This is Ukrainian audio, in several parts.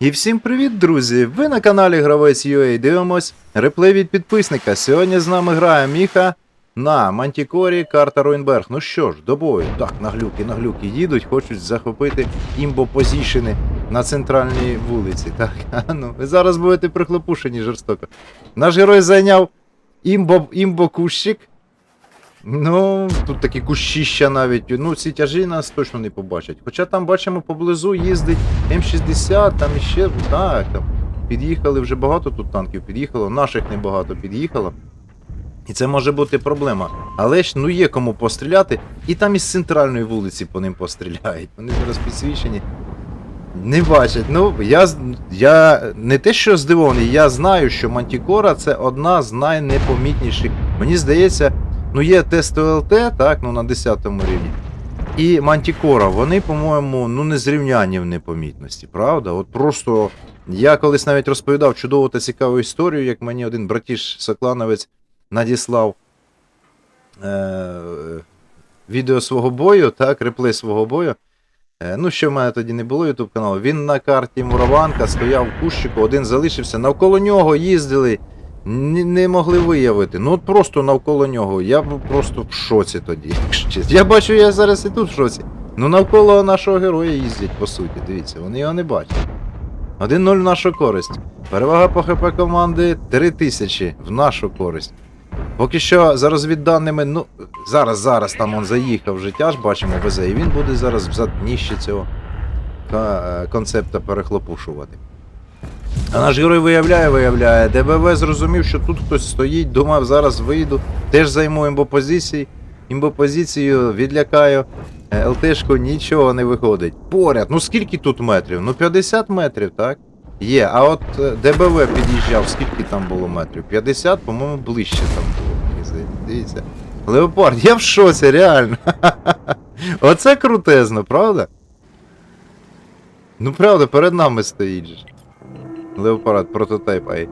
І всім привіт, друзі! Ви на каналі Гравець UA дивимось реплей від підписника. Сьогодні з нами грає Міха на Мантікорі карта Руйнберг. Ну що ж, до бою. Так, наглюки, наглюки їдуть, хочуть захопити імбо позішени на центральній вулиці. Так, а ну, ви зараз будете прихлопушені жорстоко. Наш герой зайняв імбо, імбо кущик. Ну, тут такі кущища навіть. Ну, ці тяжі нас точно не побачать. Хоча там бачимо поблизу їздить М60, там іще. Так, там під'їхали вже багато тут танків під'їхало, наших небагато під'їхало. І це може бути проблема. Але ж ну є кому постріляти, і там із центральної вулиці по ним постріляють. Вони зараз підсвічені. Не бачать. Ну, я, я не те, що здивований, я знаю, що Мантікора це одна з найнепомітніших. Мені здається, ну є тест ОЛТ, так, ну на 10 рівні. І Мантікора, вони, по-моєму, ну не зрівнянні в непомітності, правда? От просто я колись навіть розповідав чудову та цікаву історію, як мені один братіш Соклановець надіслав е- відео свого бою, так, реплей свого бою. Е, Ну, що в мене тоді не було YouTube каналу. Він на карті Мураванка стояв в кущику, один залишився. Навколо нього їздили, не могли виявити. Ну от просто навколо нього. Я був просто в шоці тоді. Я бачу, я зараз і тут в шоці. Ну навколо нашого героя їздять, по суті. Дивіться, вони його не бачать. 1-0 в нашу користь. Перевага по ХП команди 3000 в нашу користь. Поки що за розвідданими, ну зараз, зараз там он заїхав життя ж бачимо везе, і він буде зараз в задніщі цього е, концепта перехлопушувати. А наш герой виявляє, виявляє. ДБВ зрозумів, що тут хтось стоїть, думав, зараз вийду, теж займу імбопозиції. Імбопозицію відлякаю. Е, ЛТшку нічого не виходить. Поряд, ну скільки тут метрів? Ну 50 метрів, так? Є, а от е, ДБВ під'їжджав, скільки там було метрів? 50, по-моєму, ближче там було. Дивіться. Леопард, я в шоці, реально. Оце крутезно, правда? Ну правда, перед нами стоїть же. Леопард, прототип Ай.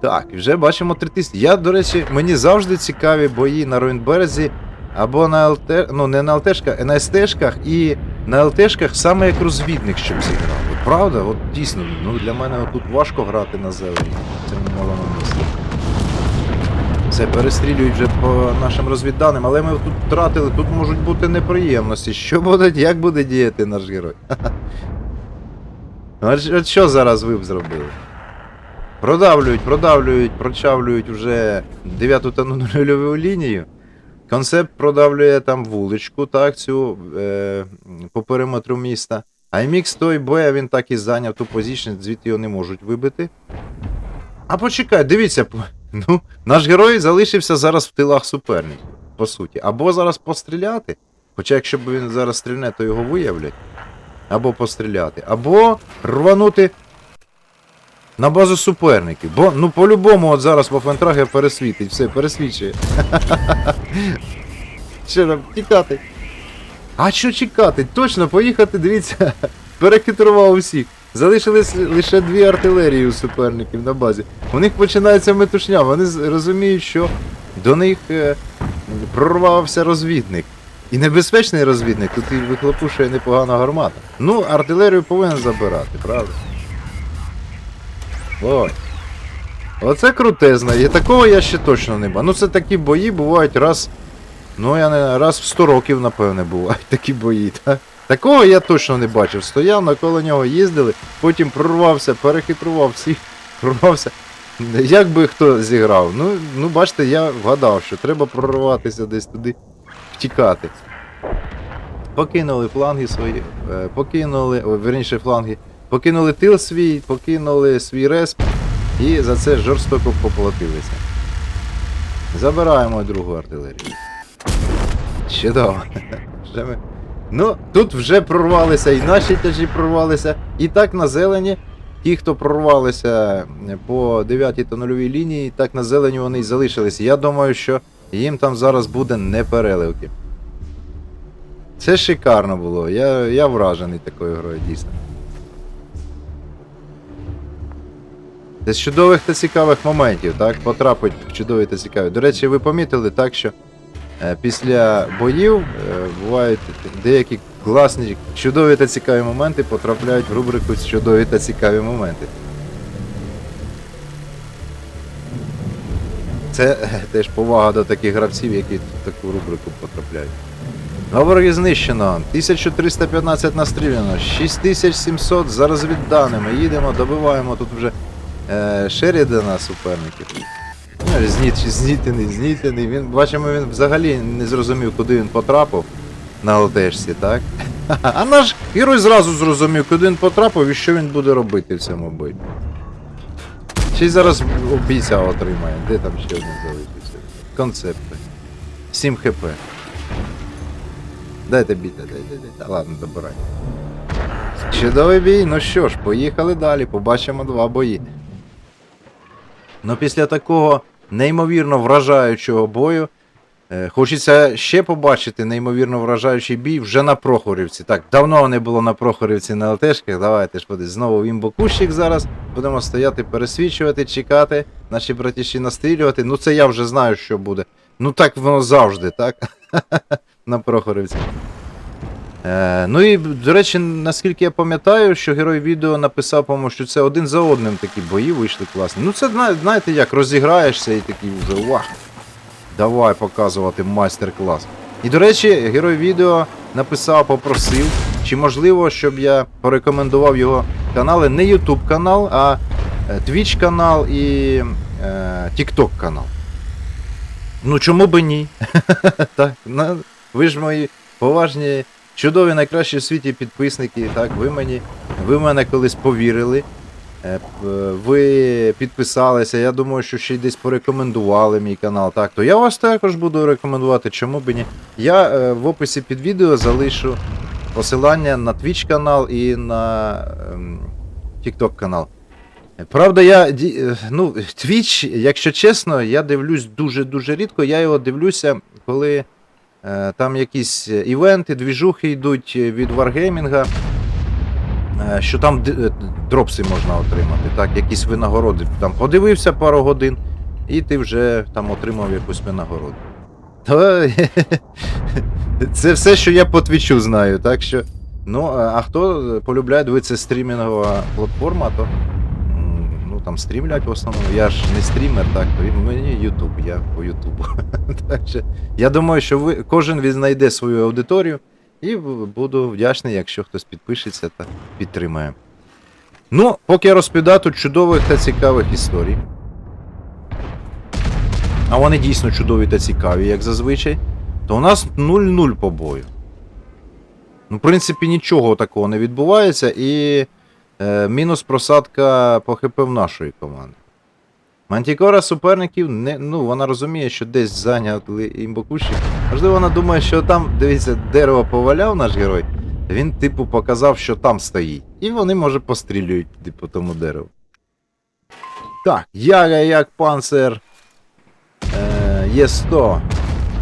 Так, вже бачимо 3000. Я, до речі, мені завжди цікаві бої на Руйнберзі або на ЛТ, ну не на ЛТшках, а на СТшках і на ЛТшках саме як розвідник, щоб зіграв. От правда, от дійсно, ну для мене тут важко грати на зелені в цьому малому місці. Все, перестрілюють вже по нашим розвідданим, але ми тут втратили, тут можуть бути неприємності. Що буде, як буде діяти наш герой? От, от що зараз ви б зробили? Продавлюють, продавлюють, прочавлюють вже 9 та нульову лінію. Концепт продавлює там вуличку, так, цю е, по периметру міста. А MX той Б, він так і зайняв ту позицію, звідти його не можуть вибити. А почекай, дивіться, ну, наш герой залишився зараз в тилах суперників, по суті. Або зараз постріляти. Хоча якщо б він зараз стрільне, то його виявлять. Або постріляти, або рванути на базу суперників. Бо, ну, по-любому, от зараз по фентраге пересвітить, все, пересвічує. Що нам тікати? А що чекати? Точно поїхати, дивіться, перехитрував усіх. Залишились лише дві артилерії у суперників на базі. У них починається метушня, вони розуміють, що до них е, прорвався розвідник. І небезпечний розвідник, тут і вихлопушує непогана гармата. Ну, артилерію повинен забирати, правда? Ой. Оце крутезно, і такого я ще точно не бачив. Ну це такі бої бувають раз. Ну, я не раз в 100 років, напевне, бувають такі бої, так? Такого я точно не бачив. Стояв, навколо нього їздили, потім прорвався, перехитрував всіх, прорвався. Як би хто зіграв? Ну, ну бачите, я вгадав, що треба прорватися десь туди, втікати. Покинули фланги свої, е, покинули, верніше фланги, покинули тил свій, покинули свій респ і за це жорстоко поплатилися. Забираємо другу артилерію. Чудово. Ми... Ну, тут вже прорвалися, і наші тяжі прорвалися. І так на зелені. Ті, хто прорвалися по 9 та 0 лінії, так на зелені вони й залишилися. Я думаю, що їм там зараз буде не переливки. Це шикарно було. Я, я вражений такою грою, дійсно. Це з чудових та цікавих моментів, так? Потрапить в чудові та цікаві. До речі, ви помітили так, що е, після боїв е, бувають деякі класні, чудові та цікаві моменти потрапляють в рубрику чудові та цікаві моменти. Це теж повага до таких гравців, які в таку рубрику потрапляють. Ворогів знищено, 1315 настріляно, 6700 за розвідданими. Їдемо, добиваємо тут вже е, Шерідана суперників. Ну, зніт, знітений, знітений. Він, бачимо, він взагалі не зрозумів, куди він потрапив на ЛТшці, так? А наш герой зразу зрозумів, куди він потрапив і що він буде робити в цьому бою. Ще зараз бійця отримає. Де там ще один залишився? Концепти. 7 хп. Дайте біта, дайте, дайте. Та ладно, добирай. Чудовий бій, ну що ж, поїхали далі, побачимо два бої. Ну після такого неймовірно вражаючого бою. Е, Хочеться ще побачити неймовірно вражаючий бій вже на Прохорівці. Так, давно не було на Прохорівці на ЛТшках. Давайте ж подивись, знову імбокущик зараз. Будемо стояти, пересвічувати, чекати, наші братіші настрілювати. Ну це я вже знаю, що буде. Ну так воно завжди, так? на Прохорівці. Е, ну і, до речі, наскільки я пам'ятаю, що герой відео написав, по-моєму, що це один за одним такі бої вийшли класні. Ну це знаєте як, розіграєшся і такий вже вах. Давай показувати майстер-клас. І до речі, герой відео написав, попросив, чи можливо, щоб я порекомендував його канали, не YouTube канал, а е, Twitch канал і е, TikTok канал. Ну чому би ні? так, на, ви ж мої поважні, чудові, найкращі в світі підписники. Так, ви мені, ви мене колись повірили. Е, Ви підписалися, я думаю, що ще й десь порекомендували мій канал. Так, то я вас також буду рекомендувати, чому б ні. Я е, в описі під відео залишу посилання на Twitch канал і на ем, TikTok канал. Правда, я е, ну, Twitch, якщо чесно, я дивлюсь дуже-дуже рідко. Я його дивлюся, коли е, там якісь е, івенти, двіжухи йдуть е, від Wargaming, е, що там е, дропси можна отримати, так, якісь винагороди. Там подивився пару годин, і ти вже там отримав якусь винагороду. Це все, що я по твічу знаю, так що. Ну, а хто полюбляє дивитися стрімінгова платформа, то ну там стрімлять в основному. Я ж не стрімер, так, то мені Ютуб, я по Ютубу. я думаю, що ви кожен віднайде свою аудиторію і буду вдячний, якщо хтось підпишеться та підтримає. Ну, поки я розповідаю тут чудових та цікавих історій. А вони дійсно чудові та цікаві, як зазвичай. То у нас 0-0 по бою. Ну, в принципі, нічого такого не відбувається, і е, мінус просадка по ХП в нашої команди. Мантікора суперників, не, ну, вона розуміє, що десь зайняли імбокущик. Можливо, вона думає, що там, дивіться, дерево поваляв наш герой. Він, типу, показав, що там стоїть. І вони, може, пострілюють по тому дереву. Так, яга як панцер. Е, є 100.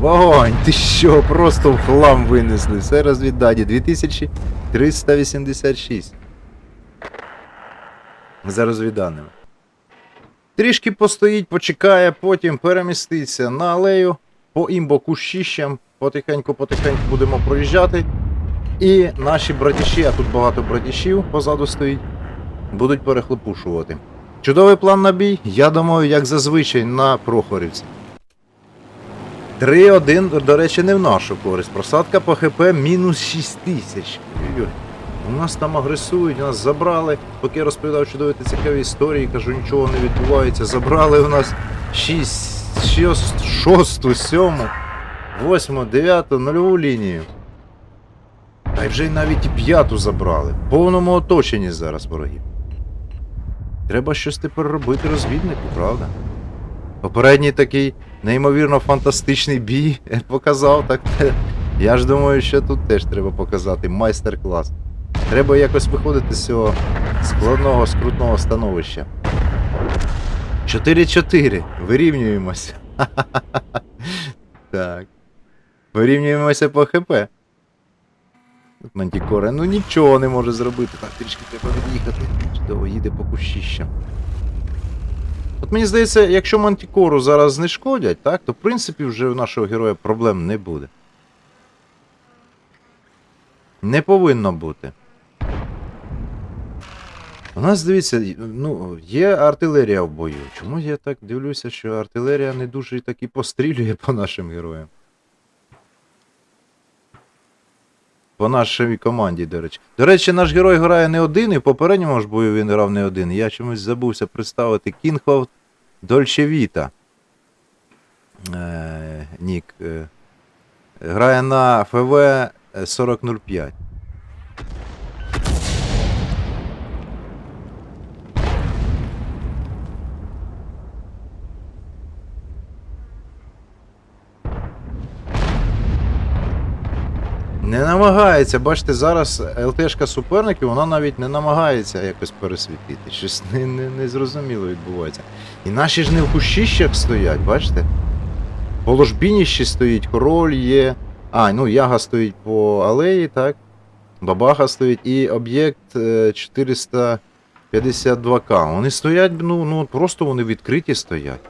Вогонь, ти що, просто в хлам винесли. Все розвіддані. 2386. За розвіданими. Трішки постоїть, почекає, потім переміститься на алею по імбокущищам. Потихеньку-потихеньку будемо проїжджати. І наші братіші, а тут багато братішів позаду стоїть, будуть перехлопушувати. Чудовий план на бій, я думаю, як зазвичай на Прохорівці. 3-1, до речі, не в нашу користь. Просадка по ХП мінус 6 тисяч. У нас там агресують, нас забрали. Поки я розповідав чудові та цікаві історії, кажу, нічого не відбувається. Забрали у нас 6, 6 6, 7, 8, 9, нульову лінію. Та й вже й навіть і п'яту забрали. В повному оточенні зараз ворогів. Треба щось тепер робити розвіднику, правда? Попередній такий неймовірно фантастичний бій показав, так я ж думаю, що тут теж треба показати майстер-клас. Треба якось виходити з цього складного, скрутного становища. 4-4. Вирівнюємося. так. Вирівнюємося по ХП. Мантікора, ну нічого не може зробити. Так, трішки треба від'їхати. Чудово, їде по кущищам. От мені здається, якщо Мантікору зараз знешкодять, так, то в принципі вже у нашого героя проблем не буде. Не повинно бути. У нас, дивіться, ну, є артилерія в бою. Чому я так дивлюся, що артилерія не дуже так і пострілює по нашим героям? По нашій команді, до речі. До речі, наш герой грає не один, і в попередньому ж бою він грав не один. Я чомусь забувся представити Кінгхолд Дольчевіта. Е, Нік. Е, грає на ФВ 4005. Не намагається, бачите, зараз ЛТшка суперників, вона навіть не намагається якось пересвітити. Щось не, не, незрозуміло відбувається. І наші ж не в кущищах стоять, бачите? По ложбініщі стоїть, король є. А, ну яга стоїть по алеї, так? Бабаха стоїть і об'єкт е, 452К. Вони стоять, ну, ну просто вони відкриті стоять.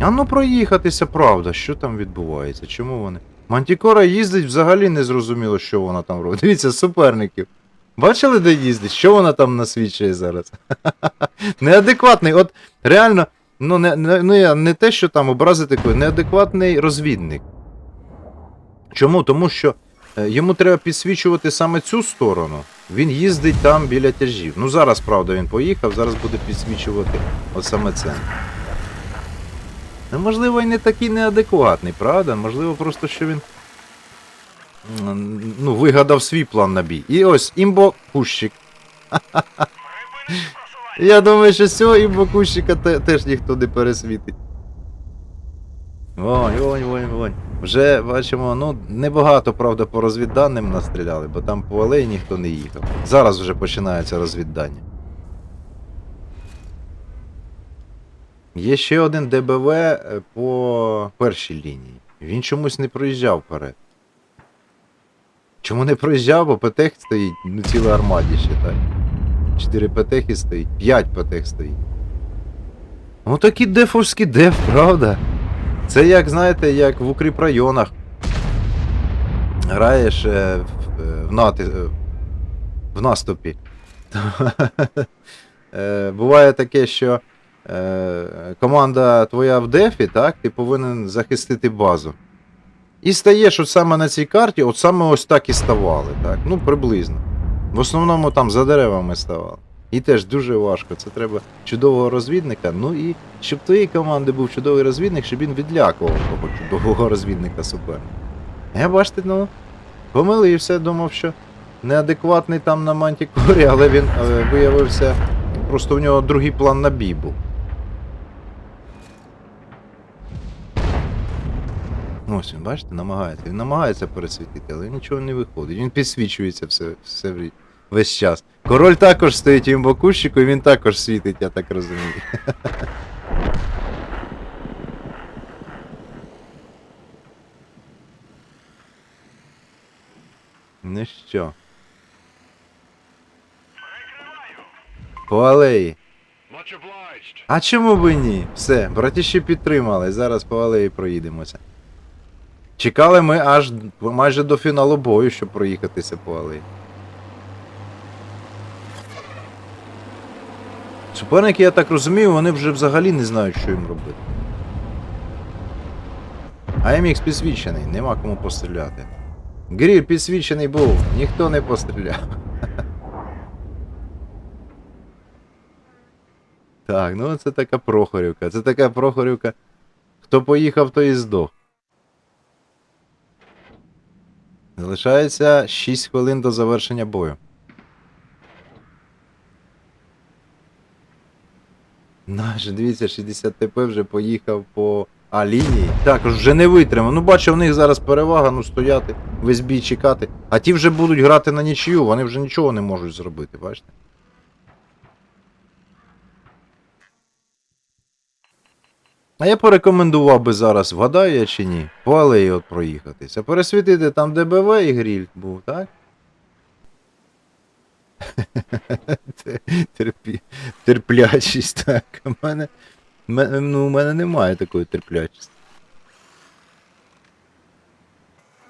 А ну проїхатися, правда, що там відбувається? Чому вони? Мантікора їздить взагалі не зрозуміло, що вона там робить. Дивіться, суперників. Бачили, де їздить? Що вона там насвідчує зараз? Неадекватний, от реально, ну не, не, ну, не те, що там образити когось, неадекватний розвідник. Чому? Тому що е, йому треба підсвічувати саме цю сторону. Він їздить там біля тяжів. Ну зараз, правда, він поїхав, зараз буде підсвічувати от саме це. Можливо, і не такий неадекватний, правда? Можливо, просто що він ну, вигадав свій план на бій. І ось імбо кущик. Я думаю, що цього імбо кущика теж ніхто не пересвітить. Вонь, вонь, вонь, вонь. Вже бачимо, ну, небагато, правда, по розвідданим настріляли, бо там по алеї ніхто не їхав. Зараз вже починається розвіддання. Є ще один ДБВ е, по першій лінії. Він чомусь не проїжджав вперед. Чому не проїжджав, бо ПТХ стоїть, ну ціле армаді ще так. Чотири ПТХи стоїть, п'ять ПТХ стоїть. Ну такі дефовські деф, правда? Це як, знаєте, як в укріпрайонах. Граєш е, в, е, нати, е, в наступі. Буває таке, що е, команда твоя в дефі, так, ти повинен захистити базу. І стаєш от саме на цій карті, от саме ось так і ставали, так, ну приблизно. В основному там за деревами ставали. І теж дуже важко. Це треба чудового розвідника. Ну і щоб твоєї команди був чудовий розвідник, щоб він відлякував того чудового розвідника суперника. Я бачите, ну, помилився, думав, що неадекватний там на Мантікорі, але він е, виявився. Просто в нього другий план на бій був. Ось він, бачите, намагається. Він намагається пересвітити, але нічого не виходить. Він підсвічується все, все весь час. Король також стоїть їм бокущику, і він також світить, я так розумію. Ну що? По алеї. А чому б і ні? Все, братіші підтримали, зараз по алеї проїдемося. Чекали ми аж майже до фіналу бою, щоб проїхатися по алеї. Суперники, я так розумію, вони вже взагалі не знають, що їм робити. АМХ підсвічений, нема кому постріляти. Гріль підсвічений був, ніхто не постріляв. Так, ну це така Прохорівка. Це така Прохорівка. Хто поїхав, той і здох. Залишається 6 хвилин до завершення бою. Наш, дивіться, 60 ТП вже поїхав по А лінії. Також вже не витримав. Ну бачу, в них зараз перевага, ну стояти, весь бій чекати. А ті вже будуть грати на нічию, вони вже нічого не можуть зробити, бачите? А я порекомендував би зараз, вгадаю я чи ні, по алеї от проїхатися. Пересвітити там ДБВ і гріль був, так? Терпі... Терплячість, так. У мене, ну, у мене немає такої терплячості.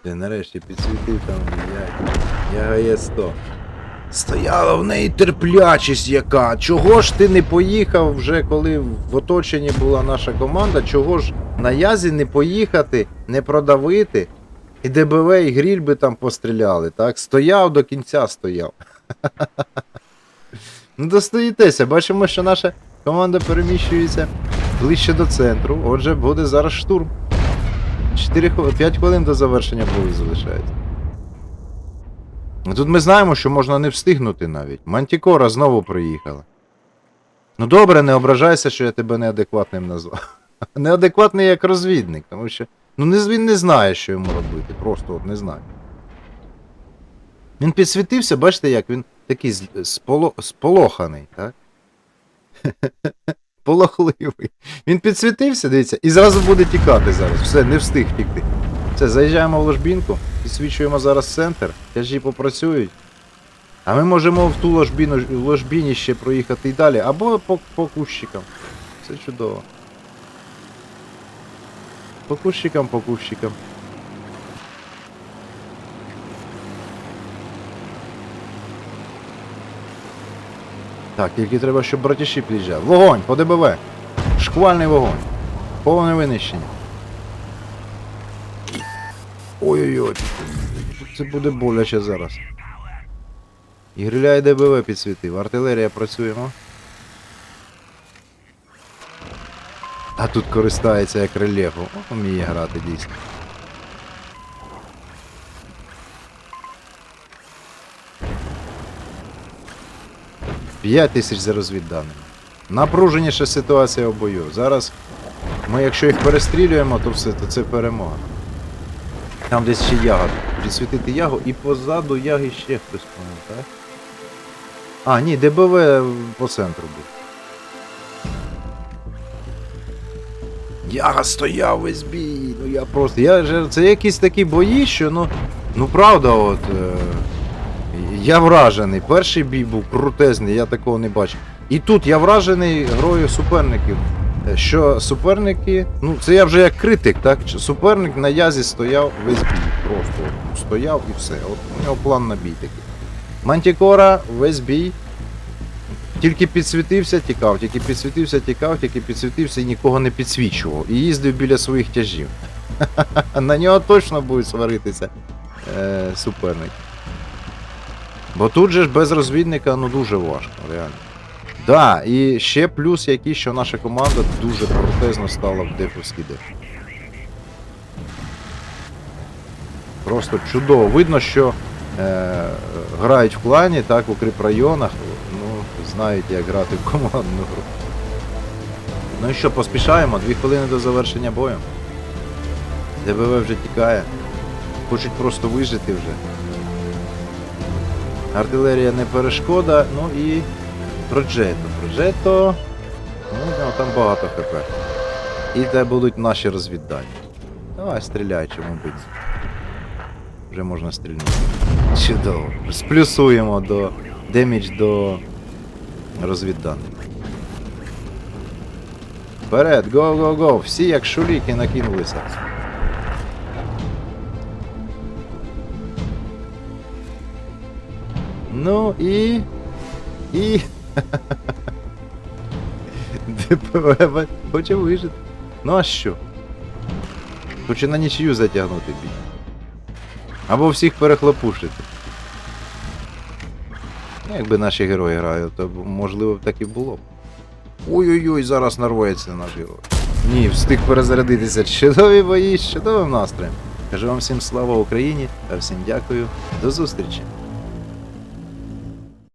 Ти нарешті підсвітив там я, я гає 100. Стояла в неї терплячість яка. Чого ж ти не поїхав вже, коли в оточенні була наша команда? Чого ж на язі не поїхати, не продавити? І ДБВ, і гріль би там постріляли, так? Стояв до кінця стояв. Ну, достоїтеся, бачимо, що наша команда переміщується ближче до центру. Отже, буде зараз штурм. 4, 5 хвилин до завершення бою залишається. Ну, Тут ми знаємо, що можна не встигнути навіть. Мантікора знову приїхала. Ну добре, не ображайся, що я тебе неадекватним назвав. Неадекватний як розвідник, тому що. Ну він не знає, що йому робити. Просто от не знає. Він підсвітився, бачите, як він такий споло, сполоханий, так? Полохливий. Він підсвітився, дивіться, і зразу буде тікати зараз. Все, не встиг втікти. Все, заїжджаємо в ложбінку, підсвічуємо зараз центр, тяжі попрацюють. А ми можемо в ту ложбіну, в ложбіні ще проїхати і далі, або по, по кущикам. Все чудово. По кущикам, по кущикам. Так, тільки треба, щоб братіші під'їжджав. Вогонь, по ДБВ. Шквальний вогонь. Повне винищення. Ой-ой-ой. Це буде боляче зараз. І гриля ДБВ підсвітив. Артилерія працюємо. А тут користається як рельєфом. О, вміє грати дійсно. П'ять тисяч за розвідданими. Напруженіша ситуація в бою. Зараз ми, якщо їх перестрілюємо, то все, то це перемога. Там десь ще ягода. Підсвітити ягу і позаду яги ще хтось помив, так? А, ні, ДБВ по центру був. Яга стояв весь бій. Ну я просто. Я, же- це якісь такі бої, що ну. Ну правда, от. Е, я вражений. Перший бій був крутезний, я такого не бачив. І тут я вражений грою суперників. Що суперники. Ну, це я вже як критик, так? Суперник на язі стояв весь бій. Просто стояв і все. От у нього план на бій такий. Мантікора весь бій. Тільки підсвітився, тікав, тільки підсвітився, тікав, тільки підсвітився і нікого не підсвічував. І їздив біля своїх тяжів. На нього точно будуть сваритися е, суперники. Бо тут же ж без розвідника ну дуже важко, реально. Да, і ще плюс який, що наша команда дуже крутезно стала в дефовський деф. Просто чудово. Видно, що е, грають в клані, так, в укріпрайонах, ну, знають, як грати в командну гру. Ну і що, поспішаємо, дві хвилини до завершення бою. ДБВ вже тікає. Хочуть просто вижити вже. Артилерія не перешкода, ну і Проджето. Проджето. Ну, там багато хп. І де будуть наші розвіддання. Давай, стріляй, чому бить. Вже можна стрільнути. Чудово. Сплюсуємо до демідж до розвідданих. Вперед, го, го, го! Всі як шуліки накинулися. Ну і. І. ДПВ хоче вижити. Ну а що? Хоче на нічию затягнути бій. Або всіх перехлопушити. Ну, Якби наші герої грають, то можливо б так і було. б. Ой-ой-ой, зараз нарвається наш герой. Ні, встиг перезарядитися. Чудові бої з чудовим настроєм. Кажу вам всім слава Україні та всім дякую. До зустрічі!